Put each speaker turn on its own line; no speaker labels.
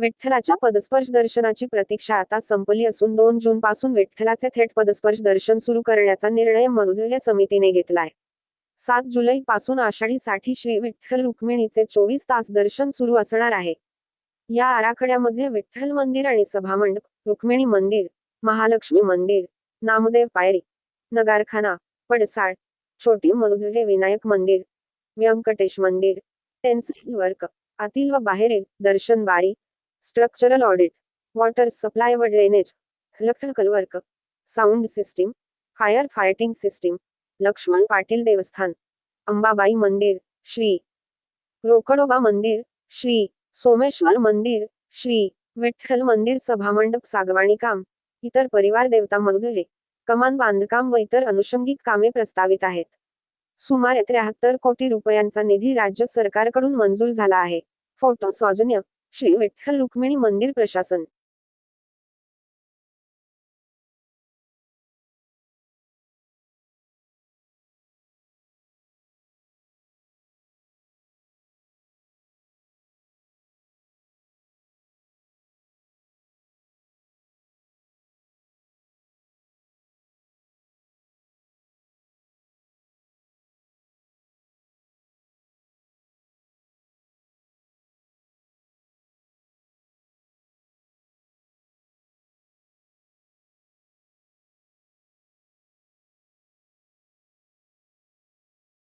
विठ्ठलाच्या पदस्पर्श दर्शनाची प्रतीक्षा आता संपली असून दोन जून पासून विठ्ठलाचे थेट पदस्पर्श दर्शन सुरू करण्याचा निर्णय मनुदेव समितीने घेतलाय. सात जुलै पासून आषाढी साठी श्री विठ्ठल रुक्मिणीचे चोवीस तास दर्शन सुरू असणार आहे. या आराखड्यामध्ये विठ्ठल मंदिर आणि सभामंडप रुक्मिणी मंदिर महालक्ष्मी मंदिर नामदेव पायरी नगारखाना पडसाळ छोटी मनुदेव विनायक मंदिर व्यंकटेश मंदिर टेन्सिल वर्क आतील व बाहेरील दर्शन बारी स्ट्रक्चरल ऑडिट वॉटर सप्लाय व drainage electrical work sound system fire fighting system Laxman Patil देवस्थान अंबाबाई मंदिर श्री रोकडोबा मंदिर श्री सोमेश्वर मंदिर श्री विठ्ठल मंदिर सभामंडप सागवाणी काम इतर परिवार देवता मधुरे कमान बांधकाम व इतर अनुषंगिक कामे प्रस्तावित आहेत. सुमारे त्र्याहत्तर कोटी रुपयांचा निधी राज्य सरकारकडून मंजूर झाला आहे. फोटो सौजन्य श्री विठ्ठल रुक्मिणी मंदिर प्रशासन.